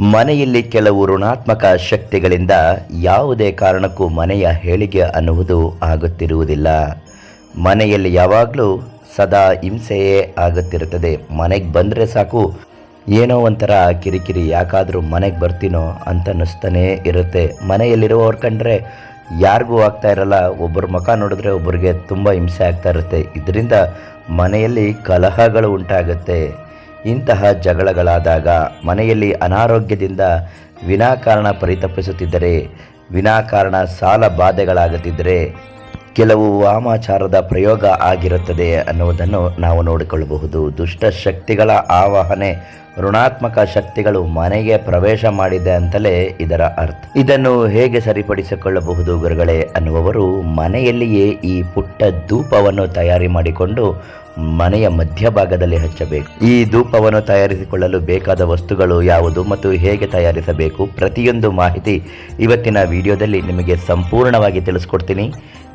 ಮನೆಯಲ್ಲಿ ಕೆಲವು ಋಣಾತ್ಮಕ ಶಕ್ತಿಗಳಿಂದ ಯಾವುದೇ ಕಾರಣಕ್ಕೂ ಮನೆಯ ಹೇಳಿಕೆ ಅನ್ನುವುದು ಆಗುತ್ತಿರುವುದಿಲ್ಲ. ಮನೆಯಲ್ಲಿ ಯಾವಾಗಲೂ ಸದಾ ಹಿಂಸೆಯೇ ಆಗುತ್ತಿರುತ್ತದೆ. ಮನೆಗೆ ಬಂದರೆ ಸಾಕು. ಏನೋ ಒಂಥರ ಕಿರಿಕಿರಿ, ಯಾಕಾದರೂ ಮನೆಗೆ ಬರ್ತೀನೋ ಅಂತ ಅನ್ನಿಸ್ತಾನೇ ಇರುತ್ತೆ. ಮನೆಯಲ್ಲಿರುವವ್ರು ಕಂಡ್ರೆ ಯಾರಿಗೂ ಆಗ್ತಾ ಇರಲ್ಲ. ಒಬ್ಬರ ಮುಖ ನೋಡಿದ್ರೆ ಒಬ್ಬರಿಗೆ ತುಂಬ ಹಿಂಸೆ ಆಗ್ತಾ ಇರುತ್ತೆ. ಇದರಿಂದ ಮನೆಯಲ್ಲಿ ಕಲಹಗಳು ಉಂಟಾಗುತ್ತೆ. ಇಂತಹ ಜಗಳಗಳಾದಾಗ ಮನೆಯಲ್ಲಿ ಅನಾರೋಗ್ಯದಿಂದ ವಿನಾಕಾರಣ ಪರಿತಪಿಸುತ್ತಿದ್ದರೆ, ವಿನಾಕಾರಣ ಸಾಲ ಬಾಧೆಗಳಾಗುತ್ತಿದ್ದರೆ ಕೆಲವು ವಾಮಾಚಾರದ ಪ್ರಯೋಗ ಆಗಿರುತ್ತದೆ ಅನ್ನುವುದನ್ನು ನಾವು ನೋಡಿಕೊಳ್ಳಬಹುದು. ದುಷ್ಟ ಶಕ್ತಿಗಳ ಆವಾಹನೆ ಋಣಾತ್ಮಕ ಶಕ್ತಿಗಳು ಮನೆಗೆ ಪ್ರವೇಶ ಮಾಡಿದೆ ಅಂತಲೇ ಇದರ ಅರ್ಥ. ಇದನ್ನು ಹೇಗೆ ಸರಿಪಡಿಸಿಕೊಳ್ಳಬಹುದು ಗುರುಗಳೇ ಅನ್ನುವವರು ಮನೆಯಲ್ಲಿಯೇ ಈ ಪುಟ್ಟ ಧೂಪವನ್ನು ತಯಾರಿ ಮಾಡಿಕೊಂಡು ಮನೆಯ ಮಧ್ಯಭಾಗದಲ್ಲಿ ಹಚ್ಚಬೇಕು. ಈ ಧೂಪವನ್ನು ತಯಾರಿಸಿಕೊಳ್ಳಲು ಬೇಕಾದ ವಸ್ತುಗಳು ಯಾವುದು ಮತ್ತು ಹೇಗೆ ತಯಾರಿಸಬೇಕು ಪ್ರತಿಯೊಂದು ಮಾಹಿತಿ ಇವತ್ತಿನ ವಿಡಿಯೋದಲ್ಲಿ ನಿಮಗೆ ಸಂಪೂರ್ಣವಾಗಿ ತಿಳಿಸ್ಕೊಡ್ತೀನಿ.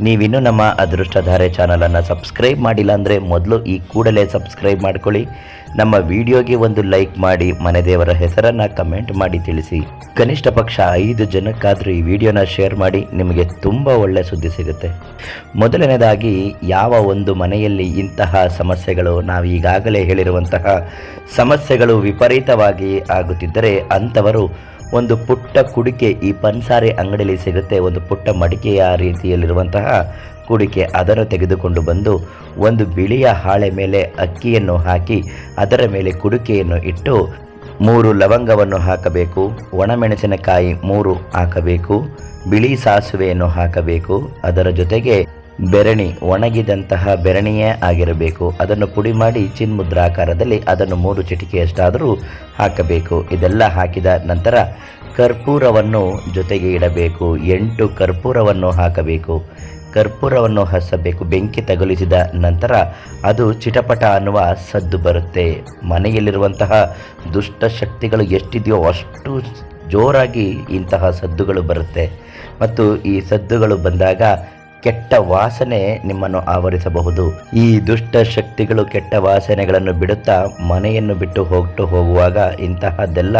ನೀವಿನ್ನೂ ನಮ್ಮ ಅದೃಷ್ಟಧಾರೆ ಚಾನಲನ್ನು ಸಬ್ಸ್ಕ್ರೈಬ್ ಮಾಡಿಲ್ಲ ಅಂದರೆ ಮೊದಲು ಈ ಕೂಡಲೇ ಸಬ್ಸ್ಕ್ರೈಬ್ ಮಾಡ್ಕೊಳ್ಳಿ. ನಮ್ಮ ವಿಡಿಯೋಗೆ ಒಂದು ಲೈಕ್ ಮಾಡಿ ಮನೆ ದೇವರ ಹೆಸರನ್ನು ಕಮೆಂಟ್ ಮಾಡಿ ತಿಳಿಸಿ. ಕನಿಷ್ಠ ಪಕ್ಷ ಐದು ಜನಕ್ಕಾದರೂ ಈ ವಿಡಿಯೋನ ಶೇರ್ ಮಾಡಿ ನಿಮಗೆ ತುಂಬ ಒಳ್ಳೆ ಸುದ್ದಿ ಸಿಗುತ್ತೆ. ಮೊದಲನೇದಾಗಿ, ಯಾವ ಒಂದು ಮನೆಯಲ್ಲಿ ಇಂತಹ ಸಮಸ್ಯೆಗಳು ನಾವು ಈಗಾಗಲೇ ಹೇಳಿರುವಂತಹ ಸಮಸ್ಯೆಗಳು ವಿಪರೀತವಾಗಿ ಆಗುತ್ತಿದ್ದರೆ ಅಂಥವರು ಒಂದು ಪುಟ್ಟ ಕುಡಿಕೆ ಈ ಪನ್ಸಾರಿ ಅಂಗಡಿಯಲ್ಲಿ ಸಿಗುತ್ತೆ. ಒಂದು ಪುಟ್ಟ ಮಡಿಕೆಯ ರೀತಿಯಲ್ಲಿರುವಂತಹ ಕುಡಿಕೆ ಅದನ್ನು ತೆಗೆದುಕೊಂಡು ಬಂದು ಒಂದು ಬಿಳಿಯ ಹಾಳೆ ಮೇಲೆ ಅಕ್ಕಿಯನ್ನು ಹಾಕಿ ಅದರ ಮೇಲೆ ಕುಡಿಕೆಯನ್ನು ಇಟ್ಟು ಮೂರು ಲವಂಗವನ್ನು ಹಾಕಬೇಕು, ಒಣಮೆಣಸಿನಕಾಯಿ ಮೂರು ಹಾಕಬೇಕು, ಬಿಳಿ ಸಾಸುವೆಯನ್ನು ಹಾಕಬೇಕು. ಅದರ ಜೊತೆಗೆ ಬೆರಣಿ ಒಣಗಿದಂತಹ ಬೆರಣಿಯೇ ಆಗಿರಬೇಕು. ಅದನ್ನು ಪುಡಿ ಮಾಡಿ ಚಿನ್ಮುದ್ರಾಕಾರದಲ್ಲಿ ಅದನ್ನು ಮೂರು ಚಿಟಿಕೆಯಷ್ಟಾದರೂ ಹಾಕಬೇಕು. ಇದೆಲ್ಲ ಹಾಕಿದ ನಂತರ ಕರ್ಪೂರವನ್ನು ಜೊತೆಗೆ ಇಡಬೇಕು. ಎಂಟು ಕರ್ಪೂರವನ್ನು ಹಾಕಬೇಕು. ಕರ್ಪೂರವನ್ನು ಹಸಬೇಕು. ಬೆಂಕಿ ತಗುಲಿಸಿದ ನಂತರ ಅದು ಚಿಟಪಟ ಅನ್ನುವ ಸದ್ದು ಬರುತ್ತೆ. ಮನೆಯಲ್ಲಿರುವಂತಹ ದುಷ್ಟಶಕ್ತಿಗಳು ಎಷ್ಟಿದೆಯೋ ಅಷ್ಟು ಜೋರಾಗಿ ಇಂತಹ ಸದ್ದುಗಳು ಬರುತ್ತೆ. ಮತ್ತು ಈ ಸದ್ದುಗಳು ಬಂದಾಗ ಕೆಟ್ಟ ವಾಸನೆ ನಿಮ್ಮನ್ನು ಆವರಿಸಬಹುದು. ಈ ದುಷ್ಟ ಶಕ್ತಿಗಳು ಕೆಟ್ಟ ವಾಸನೆಗಳನ್ನು ಬಿಡುತ್ತಾ ಮನೆಯನ್ನು ಬಿಟ್ಟು ಹೋಗ್ತು ಹೋಗುವಾಗ ಇಂತಹದ್ದೆಲ್ಲ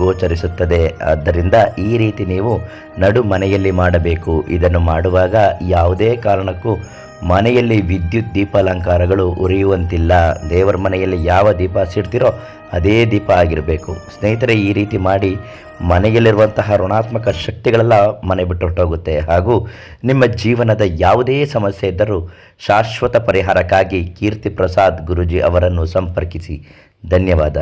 ಗೋಚರಿಸುತ್ತದೆ. ಆದ್ದರಿಂದ ಈ ರೀತಿ ನೀವು ನಡು ಮನೆಯಲ್ಲಿ ಮಾಡಬೇಕು. ಇದನ್ನು ಮಾಡುವಾಗ ಯಾವುದೇ ಕಾರಣಕ್ಕೂ ಮನೆಯಲ್ಲಿ ವಿದ್ಯುತ್ ದೀಪಾಲಂಕಾರಗಳು ಉರಿಯುವಂತಿಲ್ಲ. ದೇವರ ಮನೆಯಲ್ಲಿ ಯಾವ ದೀಪ ಸಿಡ್ತಿರೋ ಅದೇ ದೀಪ ಆಗಿರಬೇಕು. ಸ್ನೇಹಿತರೆ, ಈ ರೀತಿ ಮಾಡಿ ಮನೆಯಲ್ಲಿರುವಂತಹ ಋಣಾತ್ಮಕ ಶಕ್ತಿಗಳೆಲ್ಲ ಮನೆ ಬಿಟ್ಟು ಹೊರಟೋಗುತ್ತೆ. ಹಾಗೂ ನಿಮ್ಮ ಜೀವನದ ಯಾವುದೇ ಸಮಸ್ಯೆ ಇದ್ದರೂ ಶಾಶ್ವತ ಪರಿಹಾರಕ್ಕಾಗಿ ಕೀರ್ತಿ ಪ್ರಸಾದ್ ಗುರುಜಿ ಅವರನ್ನು ಸಂಪರ್ಕಿಸಿ. ಧನ್ಯವಾದ.